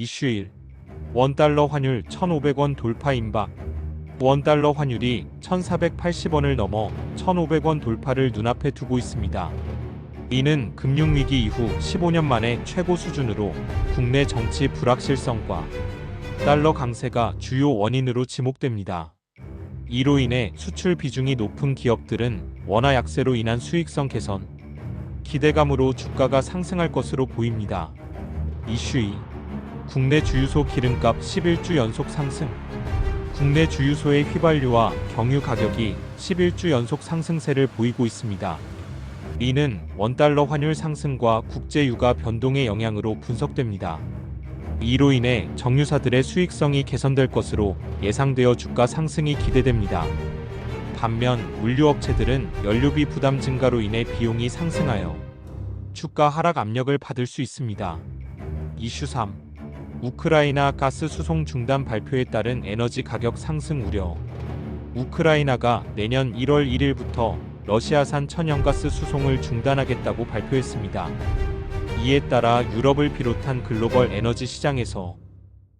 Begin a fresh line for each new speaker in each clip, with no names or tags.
이슈 1. 원달러 환율 1,500원 돌파 임박. 원달러 환율이 1,480원을 넘어 1,500원 돌파를 눈앞에 두고 있습니다. 이는 금융위기 이후 15년 만에 최고 수준으로 국내 정치 불확실성과 달러 강세가 주요 원인으로 지목됩니다. 이로 인해 수출 비중이 높은 기업들은 원화 약세로 인한 수익성 개선, 기대감으로 주가가 상승할 것으로 보입니다. 이슈 2. 국내 주유소 기름값 11주 연속 상승. 국내 주유소의 휘발유와 경유 가격이 11주 연속 상승세를 보이고 있습니다. 이는 원달러 환율 상승과 국제 유가 변동의 영향으로 분석됩니다. 이로 인해 정유사들의 수익성이 개선될 것으로 예상되어 주가 상승이 기대됩니다. 반면 물류업체들은 연료비 부담 증가로 인해 비용이 상승하여 주가 하락 압력을 받을 수 있습니다. 이슈 3. 우크라이나 가스 수송 중단 발표에 따른 에너지 가격 상승 우려. 우크라이나가 내년 1월 1일부터 러시아산 천연가스 수송을 중단하겠다고 발표했습니다. 이에 따라 유럽을 비롯한 글로벌 에너지 시장에서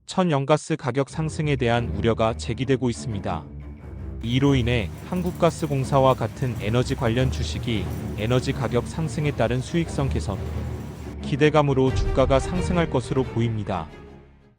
천연가스 가격 상승에 대한 우려가 제기되고 있습니다. 이로 인해 한국가스공사와 같은 에너지 관련 주식이 에너지 가격 상승에 따른 수익성 개선, 기대감으로 주가가 상승할 것으로 보입니다.